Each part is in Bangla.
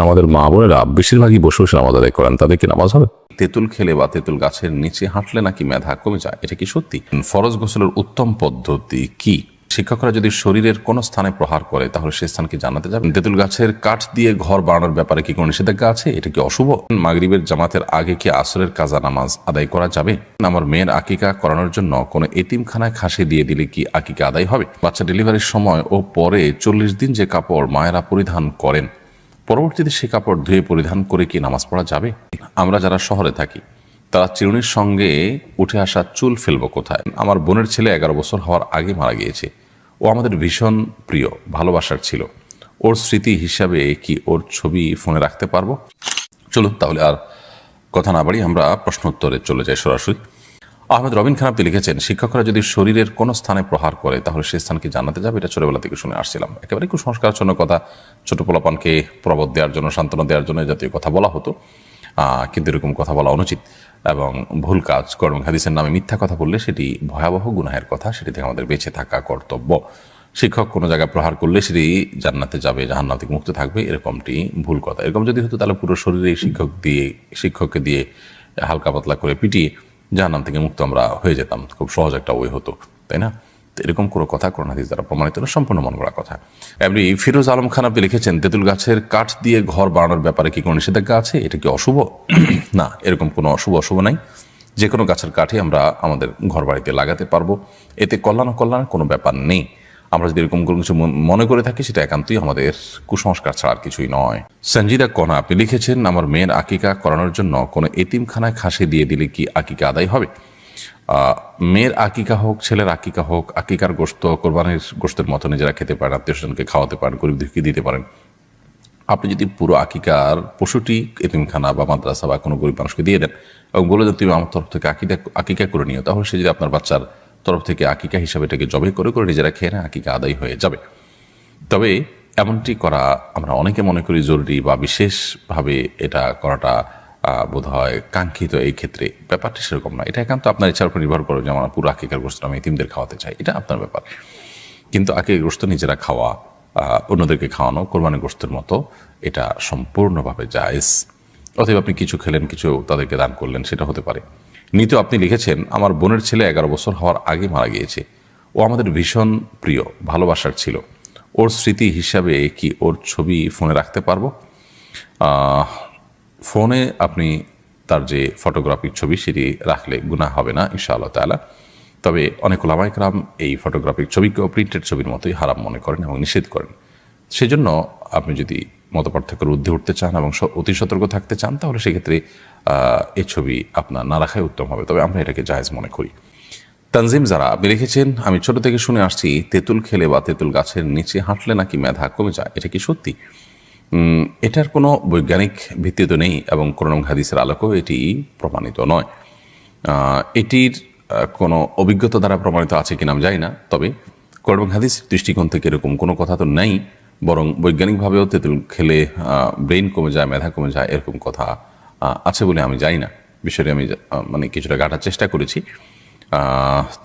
আমাদের মা বোনেরা বেশিরভাগই বসে বসে নামাজ আদায় করেন। তাদেরকে নামাজ হবে? তেঁতুল খেলে বা তেঁতুল গাছের নিচে হাঁটলে নাকি মেধা কমে যায়? এটা কি সত্যি? ফরজ গোসলের উত্তম পদ্ধতি কি? শিক্ষকরা যদি শরীরের কোনো স্থানে প্রহার করে, তাহলে সে স্থানকে জানাতে যাবে? তেঁতুল গাছের কাঠ দিয়ে ঘর বানানোর ব্যাপারে কি কোনো নিষেধাজ্ঞা আছে? এটা কি অশুভ? মাগরিবের জামাতের আগে কি আসরের কাজা নামাজ আদায় করা যাবে? আমার মেয়ের আকিকা করানোর জন্য কোনো এতিমখানায় খাসি দিয়ে দিলে কি আকিকা আদায় হবে? বাচ্চা ডেলিভারির সময় ও পরে চল্লিশ দিন যে কাপড় মায়েরা পরিধান করেন পরবর্তীতে সে কাপড় ধুয়ে পরিধান করে কি নামাজ পড়া যাবে? আমরা যারা শহরে থাকি, তারা চিরুনির সঙ্গে উঠে আসা চুল ফেলব কোথায়? আমার বোনের ছেলে এগারো বছর হওয়ার আগে মারা গিয়েছে। ও আমাদের ভীষণ প্রিয়, ভালোবাসার ছিল। ওর স্মৃতি হিসাবে কি ওর ছবি ফোনে রাখতে পারব? চলুন তাহলে আর কথা না বাড়ি আমরা প্রশ্নোত্তরে চলে যাই সরাসরি। আহমেদ রবিন খান আপনি লিখেছেন, শিক্ষকরা যদি শরীরের কোনো স্থানে প্রহার করে, তাহলে সেই স্থানকে জানাতে যাবে। এটা ছোটবেলা থেকে শুনে আসছিলাম। একেবারে কুসংস্কারজনক কথা। ছোট পোলাপানকে প্রবোধ দেওয়ার জন্য, সান্ত্বনা দেওয়ার জন্য জাতীয় কথা বলা হতো। কিন্তু এরকম কথা বলা অনুচিত এবং ভুল কাজ কর্ম হাদিসের নামে মিথ্যা কথা বললে সেটি ভয়াবহ গুনাহের কথা, সেটি থেকে আমাদের বেঁচে থাকা কর্তব্য। শিক্ষক কোনো জায়গায় প্রহার করলে সেটি জান্নাতে যাবে, জাহান্নাম থেকে মুক্ত থাকবে, এরকমটি ভুল কথা। এরকম যদি হতো, তাহলে পুরো শরীরে শিক্ষক দিয়ে, শিক্ষককে দিয়ে হালকা পাতলা করে পিটিয়ে জাহান্নাম থেকে মুক্ত আমরা হয়ে যেতাম। খুব সহজ একটা ওই হতো, তাই না? এরকম কোনো কথা কোরআন হাদিস দ্বারা প্রমাণিত না, সম্পূর্ণ মন করা কথা। এমনি ফিরোজ আলম খান আপনি লিখেছেন, তেঁতুল গাছের কাঠ দিয়ে ঘর বানানোর ব্যাপারে কি কোনো নিষেধাজ্ঞা আছে? এটা কি অশুভ? না, এরকম কোনো অশুভ অশুভ নাই। যে কোনো গাছের কাঠে আমরা আমাদের ঘর বাড়িতে লাগাতে পারব। এতে কল্যাণ কল্যাণ কোনো ব্যাপার নেই। আমরা যদি এরকম কোনো কিছু মন- করে থাকি, সেটা একান্তই আমাদের কুসংস্কার ছাড়া আর কিছুই নয়। সঞ্জিদা কনা আপনি লিখেছেন, আমার মেয়ের আকিকা করানোর জন্য কোনো এতিমখানায় খাসি দিয়ে দিলে কি আকিকা আদায় হবে? মেয়ের আকিকা হোক, ছেলের আকিকা হোক, আকিকার গোস্ত কোরবানির গোস্তের মতো নিজেরা খেতে পারেন, আত্মীয় স্বজনকে খাওয়াতে পারেন, গরিব দুঃখী দিতে পারেন। আপনি যদি পুরো আকিকার পশুটি এতিমখানা বা মাদ্রাসা বা কোনো গরিব মানুষকে দিয়ে দেন এবং বলে দেন, তুমি আমার তরফ থেকে আকিকা আকিকা করে নিও, তাহলে সে যদি আপনার বাচ্চার তরফ থেকে আকিকা হিসাবে এটাকে জবে করে করে নিজেরা খেয়ে না আকিকা আদায় হয়ে যাবে। তবে এমনটি করা আমরা অনেকে মনে করি জরুরি বা বিশেষভাবে এটা করাটা বোধ হয় কাঙ্ক্ষিত এই ক্ষেত্রে। ব্যাপারটা সেরকম না। এটা একান্ত আপনার ইচ্ছার উপর নির্ভর করে যে আমার পুরো আকিকার গোষ্ঠ আমি এতিমদের খাওয়াতে চাই, এটা আপনার ব্যাপার। কিন্তু আকিকার গোষ্ঠ নিজেরা খাওয়া অন্যদেরকে খাওয়ানো কোরবানি গোষ্ঠের মতো, এটা সম্পূর্ণভাবে জায়েজ। অতএব আপনি কিছু খেলেন, কিছু তাদেরকে দান করলেন, সেটা হতে পারে। নিতে আপনি লিখেছেন, আমার বোনের ছেলে এগারো বছর হওয়ার আগে মারা গিয়েছে। ও আমাদের ভীষণ প্রিয়, ভালোবাসার ছিল। ওর স্মৃতি হিসাবে কি ওর ছবি ফোনে রাখতে পারব? ফোনে আপনি তার যে ফটোগ্রাফির ছবি সেটি রাখলে গুণা হবে না, ইনশাআল্লাহ তালা তবে অনেক ওলামাইকরাম এই ফটোগ্রাফিক ছবিকেও প্রিন্টেড ছবির মতোই হারাম মনে করেন এবং নিষেধ করেন। সেজন্য আপনি যদি মতপার্থক্যের ঊর্ধ্বে উঠতে চান এবং অতি সতর্ক থাকতে চান, তাহলে সেক্ষেত্রে এই ছবি আপনার না রাখাই উত্তম হবে। তবে আমরা এটাকে জায়েজ মনে করি। তানজিম যারা, আপনি লিখেছেন, আমি ছোট থেকে শুনে আসছি, তেঁতুল খেলে বা তেঁতুল গাছের নিচে হাঁটলে নাকি মেধা কমে যায়? এটা কি সত্যি? এটার কোনো বৈজ্ঞানিক ভিত্তি তো নেই এবং কোরআন হাদিসের আলোকেও এটি প্রমাণিত নয়। এটির কোনো অভিজ্ঞতা দ্বারা প্রমাণিত আছে কিনা আমি জানি না, তবে কোরআন হাদিস দৃষ্টিকোণ থেকে এরকম কোনো কথা তো নেই। বরং বৈজ্ঞানিকভাবেও তেঁতুল খেলে ব্রেন কমে যায়, মেধা কমে যায়, এরকম কথা আছে বলে আমি জানি না। বিষয়টি আমি মানে কিছুটা গাঁটার চেষ্টা করেছি।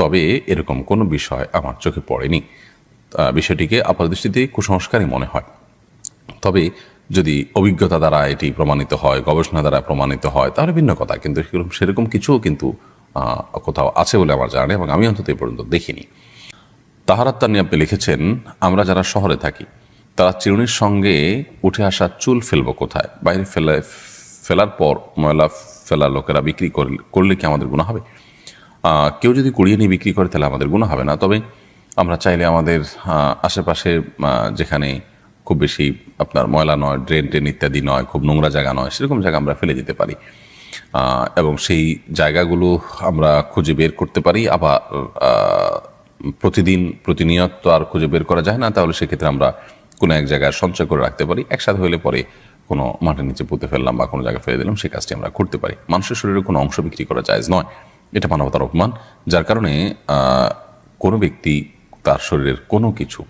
তবে এরকম কোনো বিষয় আমার চোখে পড়েনি। বিষয়টিকে আপাত দৃষ্টিতে কুসংস্কারই মনে হয়। তবে যদি অভিজ্ঞতা দ্বারা এটি প্রমাণিত হয়, গবেষণা দ্বারা প্রমাণিত হয়, তাহলে ভিন্ন কথা। কিন্তু সেরকম সেরকম কিছুও কিন্তু কোথাও আছে বলে আমার জানা নেই এবং আমি অন্তত এ পর্যন্ত দেখিনি। তাহারাত তানি আপনি লিখেছেন, আমরা যারা শহরে থাকি তারা চিরুনির সঙ্গে উঠে আসা চুল ফেলব কোথায়? বাইরে ফেলে, ফেলার পর ময়লা ফেলার লোকেরা বিক্রি করলে কি আমাদের গুণা হবে? কেউ যদি কুড়িয়ে নিয়ে বিক্রি করে তাহলে আমাদের গুণা হবে না। তবে আমরা চাইলে আমাদের আশেপাশে যেখানে খুব বেশি আপনার ময়লা নয়, ড্রেন ট্রেন ইত্যাদি নয়, খুব নোংরা জায়গা নয়, সেরকম জায়গা আমরা ফেলে দিতে পারি। এবং সেই জায়গাগুলো আমরা খুঁজে বের করতে পারি। আবার প্রতিদিন প্রতিনিয়ত আর খুঁজে বের করা যায় না। তাহলে সেক্ষেত্রে আমরা কোনো এক জায়গায় সঞ্চয় করে রাখতে পারি, একসাথে হলে পরে কোনো মাটির নিচে পুঁতে ফেললাম বা কোনো জায়গায় ফেলে দিলাম সেই কাজটি আমরা করতে পারি। মানুষের শরীরে কোনো অংশ বিক্রি করা যায় নয়। এটা মানবতার অপমান, যার কারণে কোনো ব্যক্তি তার শরীরের কোনো কিছু,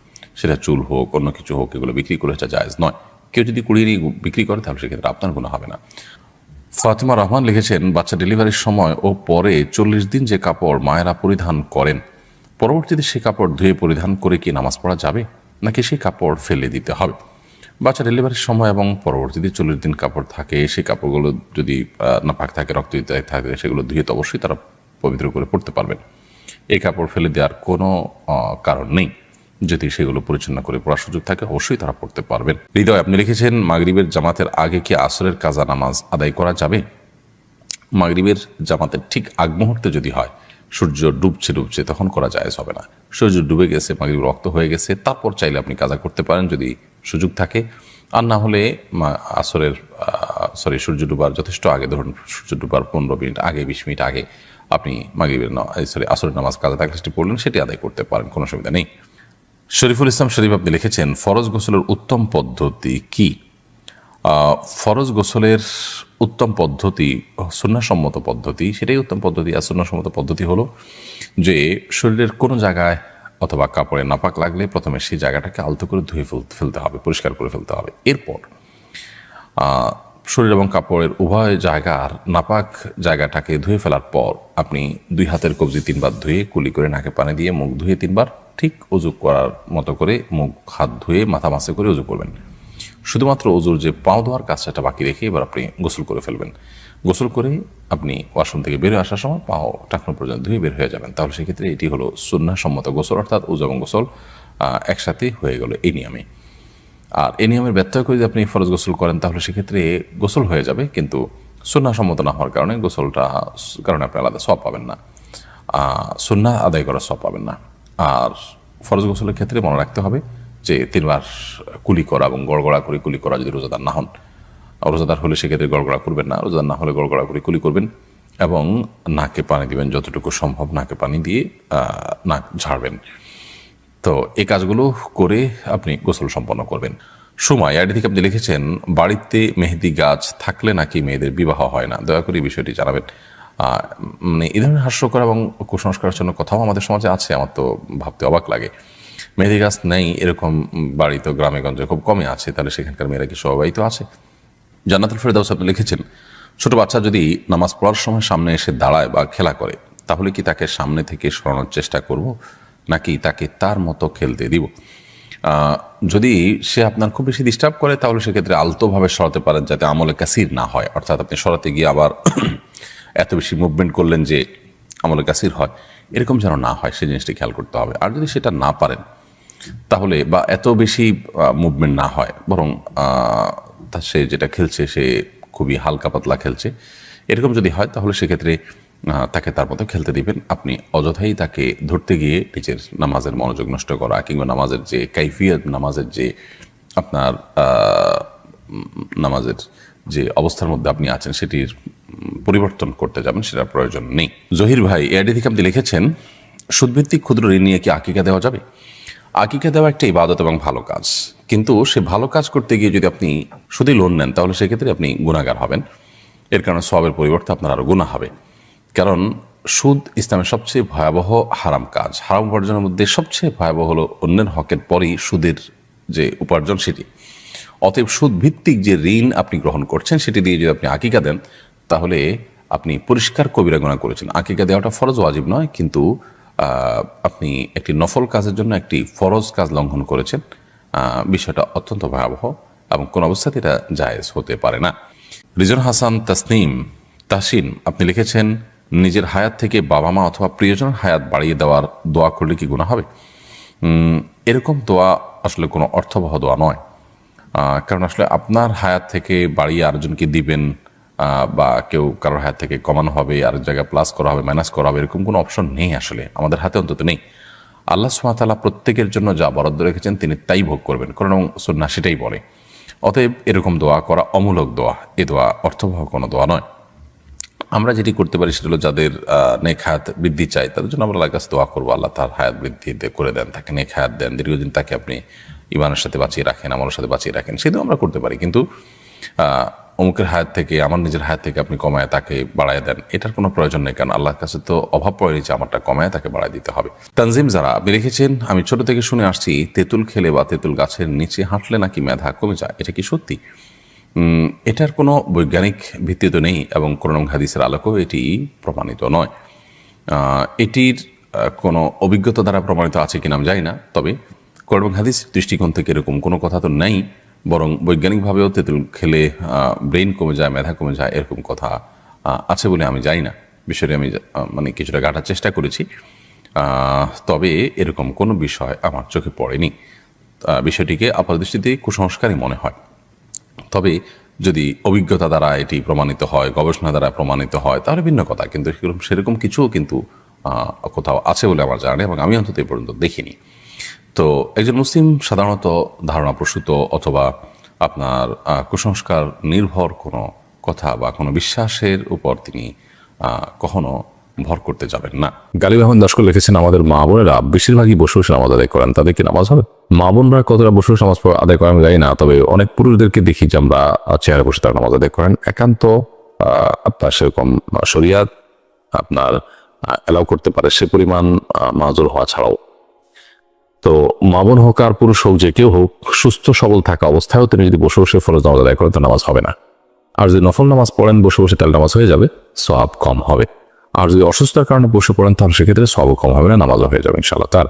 সেটা চুল হোক, অন্য কিছু হোক, এগুলো বিক্রি করে এটা জায়েজ নয়। কেউ যদি কুড়িয়ে নিয়ে বিক্রি করে, তাহলে সেক্ষেত্রে আপনার কোনো হবে না। ফাতিমা রহমান লিখেছেন, বাচ্চা ডেলিভারির সময় ও পরে চল্লিশ দিন যে কাপড় মায়েরা পরিধান করেন, পরবর্তীতে সে কাপড় ধুয়ে পরিধান করে কি নামাজ পড়া যাবে? নাকি সেই কাপড় ফেলে দিতে হবে? বাচ্চা ডেলিভারির সময় এবং পরবর্তীতে চল্লিশ দিন কাপড় থাকে, সেই কাপড়গুলো যদি নাপাক থাকে, রক্ত দিতে থাকে, সেগুলো ধুয়ে তো অবশ্যই তারা পবিত্র করে পড়তে পারবেন। এই কাপড় ফেলে দেওয়ার কোনো কারণ নেই। যদি সেগুলো পরিচ্ছন্ন করে পড়ার সুযোগ থাকে, অবশ্যই তারা পড়তে পারবেন। হৃদয়, আপনি লিখেছেন, মাগরিবের জামাতের আগে কি আসরের কাজা নামাজ আদায় করা যাবে? মাগরিবের জামাতের ঠিক আগ মুহূর্তে যদি হয় সূর্য ডুবছে ডুবছে, তখন করা যায় হবে না। সূর্য ডুবে গেছে মাগরিব রক্ত হয়ে গেছে, তারপর চাইলে আপনি কাজা করতে পারেন যদি সুযোগ থাকে। আর না হলে আসরের সরি সূর্য ডুবার যথেষ্ট আগে, ধরুন সূর্য ডুবার পনেরো মিনিট আগে, বিশ মিনিট আগে আপনি মাগরিবের সরি আসরের নামাজ কাজা থাকলে সেটি পড়লেন, সেটি আদায় করতে পারেন, কোনো সুবিধা নেই। শরীফুল ইসলাম শরীফ আপনি লিখেছেন, ফরজ গোসলের উত্তম পদ্ধতি কি? ফরজ গোসলের উত্তম পদ্ধতি, সুন্নাসম্মত পদ্ধতি, সেটাই উত্তম পদ্ধতি আর সুন্নাসম্মত পদ্ধতি হলো যে শরীরের কোনো জায়গায় অথবা কাপড়ে নাপাক লাগলে প্রথমে সেই জায়গাটাকে আলতো করে ধুয়ে ফেল- ফেলতে হবে, পরিষ্কার করে ফেলতে হবে। এরপর শরীর এবং কাপড়ের উভয় জায়গার নাপাক জায়গাটাকে ধুয়ে ফেলার পর আপনি দুই হাতের কবজি তিনবার ধুয়ে কুলি করে নাকে পানি দিয়ে মুখ ধুয়ে তিনবার ঠিক উজু করার মতো করে মুখ, হাত ধুয়ে মাথা মাসে করে উজু করবেন। শুধুমাত্র উজুর যে পাও ধোয়ার কাজটা বাকি রেখে এবার আপনি গোসল করে ফেলবেন। গোসল করে আপনি ওয়াশরুম থেকে বের আসার সময় পাও টাকনো পর্যন্ত ধুয়ে বের হয়ে যাবেন। তাহলে সেক্ষেত্রে এটি হলো সুন্নাসম্মত গোসল, অর্থাৎ উজু এবং গোসল একসাথে হয়ে গেল এই নিয়মে। আর এই নিয়মের ব্যত্যয় করে যদি আপনি ফরজ গোসল করেন, তাহলে সেক্ষেত্রে গোসল হয়ে যাবে, কিন্তু সম্মত না হওয়ার কারণে গোসলটা কারণে আপনি আলাদা সব পাবেন না। সুন্না আদায় করার সব পাবেন না। আর ফরজ গোসলের ক্ষেত্রে মনে রাখতে হবে যে তিনবার কুলি করা এবং গড়গড়া করে কুলি করা যদি রোজাদার না হন রোজাদার হলে সেক্ষেত্রে গড়গড়া করবেন না। রোজাদার না হলে গড়গড়া করে কুলি করবেন এবং নাকে পানি দিবেন যতটুকু সম্ভব নাকে পানি দিয়ে নাক ঝাড়বেন। তো এই কাজগুলো করে আপনি গোসল সম্পন্ন করবেন। সময় আইডি থেকে আপনি লিখেছেন, বাড়িতে মেহেদি গাছ থাকলে নাকি মেয়েদের বিবাহ হয় না? দয়া করে বিষয়টি জানাবেন। মানে এই ধরনের হাস্যকর এবং কুসংস্কারের জন্য কথাও আমাদের সমাজে আছে, আমার তো ভাবতে অবাক লাগে। মেহেদি গাছ নেই এরকম বাড়ি তো গ্রামে গঞ্জে খুব কমই আছে, তাহলে সেখানকার মেয়েরা কি সবাই তো আছে? জান্নাতুল ফেরদাউস আপনি লিখেছেন, ছোট বাচ্চা যদি নামাজ পড়ার সময় সামনে এসে দাঁড়ায় বা খেলা করে, তাহলে কি তাকে সামনে থেকে সরানোর চেষ্টা করব, নাকি তাকে তার মতো খেলতে দিব? যদি সে আপনার খুব বেশি ডিস্টার্ব করে, তাহলে সেক্ষেত্রে আলতোভাবে সরাতে পারেন যাতে আমলে কাসির না হয়। অর্থাৎ আপনি সরাতে গিয়ে আবার এত বেশি মুভমেন্ট করলেন যে আমলে কাসির হয়। এরকম যেন না হয় সেই জিনিসটি খেয়াল করতে হবে। আর যদি সেটা না পারেন তাহলে বা এত বেশি মুভমেন্ট না হয়, বরং সে যেটা খেলছে সে খুবই হালকা পাতলা খেলছে। এরকম যদি হয় তাহলে সেক্ষেত্রে তাকে তার মতো খেলতে দিবেন। আপনি অযথাই তাকে ধরতে গিয়ে নিজের নামাজের মনোযোগ নষ্ট করা, কিংবা নামাজের যে কাইফিয়ত, নামাজের যে আপনার নামাজের যে অবস্থার মধ্যে আপনি আছেন, সেটির পরিবর্তন করতে যাবেন, সেটার প্রয়োজন নেই। জহির ভাই এআইডি থেকে আপনি লিখেছেন, সুদভিত্তিক ক্ষুদ্র ঋণ নিয়ে কি আকিকা দেওয়া যাবে? আকিকা দেওয়া একটা ইবাদত এবং ভালো কাজ। কিন্তু সে ভালো কাজ করতে গিয়ে যদি আপনি শুধু লোন নেন, তাহলে সেক্ষেত্রে আপনি গুণাগার হবেন। এর কারণে সবের পরিবর্তে আপনার আরও গুণা হবে। কারণ সুদ ইসলামের সবচেয়ে ভয়াবহ হারাম কাজ। হারাম উপার্জনের মধ্যে সবচেয়ে ভয়াবহ হলো অন্যের হকের পরেই সুদের যে উপার্জন সেটি। অতএব সুদ ভিত্তিক যে ঋণ আপনি গ্রহণ করছেন, সেটি দিয়ে যদি আপনি আকিকা দেন, তাহলে আপনি পরিষ্কার কবিরা গুণা করেছেন। আকিকা দেওয়াটা ফরজ ওয়াজিব নয়, কিন্তু আপনি একটি নফল কাজের জন্য একটি ফরজ কাজ লঙ্ঘন করেছেন বিষয়টা অত্যন্ত ভয়াবহ এবং কোন অবস্থাতে এটা জায়েজ হতে পারে না। রিজন হাসান তাসনিম তাসিন আপনি লিখেছেন, নিজের হায়াত থেকে বাবা মা অথবা প্রিয়জনের হায়াত বাড়িয়ে দেওয়ার দোয়া করলে কি গুণা হবে? এরকম দোয়া আসলে কোনো অর্থবহ দোয়া নয়। কারণ আসলে আপনার হায়াত থেকে বাড়িয়ে আরেকজনকে দিবেন বা কেউ কারোর হাত থেকে কমানো হবে, আরেক জায়গায় প্লাস করা হবে মাইনাস করা হবে, এরকম কোনো অপশন নেই আসলে। আমাদের হাতে অন্তত নেই। আল্লাহ সুমাতালা প্রত্যেকের জন্য যা বরাদ্দ রেখেছেন তিনি তাই ভোগ করবেন। কারণ সন্না সেটাই বলে। অতএব এরকম দোয়া করা অমূলক দোয়া। এ দোয়া অর্থবহ কোনো দোয়া নয়। আমরা যেটি করতে পারি সেটা হলো যাদের নেক হায়াত বৃদ্ধি চাই তাদের জন্য আমরা আল্লাহর দোয়া করব। আল্লাহ তার হায়াত বৃদ্ধি করে দেন, তাকে নেক হায়াত দেন। দীর্ঘদিন তাকে আপনি ইমানের সাথে বাঁচিয়ে রাখেন, আমলের সাথে বাঁচিয়ে রাখেন, সেটাও আমরা করতে পারি। কিন্তু অমুকের হায়াত থেকে, আমার নিজের হায়াত থেকে আপনি কমায় তাকে বাড়ায় দেন। এটার কোনো প্রয়োজন নেই, কারণ আল্লাহর কাছে তো অভাব পড়েনি যে আমারটা কমায় তাকে বাড়ায় দিতে হবে। তানজিম যারা, আপনি লিখেছেন আমি ছোট থেকে শুনে আসছি, তেঁতুল খেলে বা তেঁতুল গাছের নিচে হাঁটলে নাকি মেধা কমে যায়, এটা কি সত্যি? এটার কোনো বৈজ্ঞানিক ভিত্তি তো নেই এবং কোরআন হাদিসের আলোকেও এটি প্রমাণিত নয়। এটির কোনো অভিজ্ঞতা দ্বারা প্রমাণিত আছে কিনা আমি জানি না, তবে কোরআন হাদিস দৃষ্টিকোণ থেকে এরকম কোনো কথা তো নেই। বরং বৈজ্ঞানিকভাবেও তেঁতুল খেলে ব্রেন কমে যায়, মেধা কমে যায়, এরকম কথা আছে বলে আমি জানি না। বিষয়টি আমি মানে কিছুটা গাঁটার চেষ্টা করেছি। তবে এরকম কোনো বিষয় আমার চোখে পড়েনি। বিষয়টিকে আপাত দৃষ্টিতে কুসংস্কারই মনে হয়। তবে যদি অভিজ্ঞতা দ্বারা এটি প্রমাণিত হয়, গবেষণা দ্বারা প্রমাণিত হয়, তাহলে ভিন্ন কথা। কিন্তু সেরকম সেরকম কিছুও কিন্তু কোথাও আছে বলে আমার জানা এবং আমি অন্তত এ পর্যন্ত দেখিনি। তো একজন মুসলিম সাধারণত ধারণা প্রসূত অথবা আপনার কুসংস্কার নির্ভর কোনো কথা বা কোনো বিশ্বাসের উপর তিনি কখনো ভর করতে যাবেন না। গালিব আহমদ দাসকর লিখেছেন, আমাদের মা বোনেরা বেশিরভাগই বসে বসে নামাজ আদায় করেন। তাদের কি নামাজ হবে? মা বোনরা কতটা বসে বসে নামাজ আদায় করেন জানি না, তবে অনেক পুরুষদেরকে দেখি যে আমরা চেয়ারে বসে তারা নামাজ আদায় করেন। একান্ত আপনার সেরকম শরিয়াত আপনার অ্যালাউ করতে পারে। সে পরিমাণ মাজুর হওয়া ছাড়াও। তো মামুন হোক আর পুরুষ হোক, যে কেউ হোক, সুস্থ সবল থাকা অবস্থায়ও তিনি যদি বসে বসে ফরজ নামাজ আদায় করেন, তো নামাজ হবে না। আর যদি নফল নামাজ পড়েন, বসে বসে তাহলে নামাজ হয়ে যাবে সব কম হবে। আর যদি অসুস্থতার কারণে বসে পড়েন, তাহলে সেক্ষেত্রে সব কম হবে না, নামাজও হয়ে যাবে ইনশাল্লাহ তার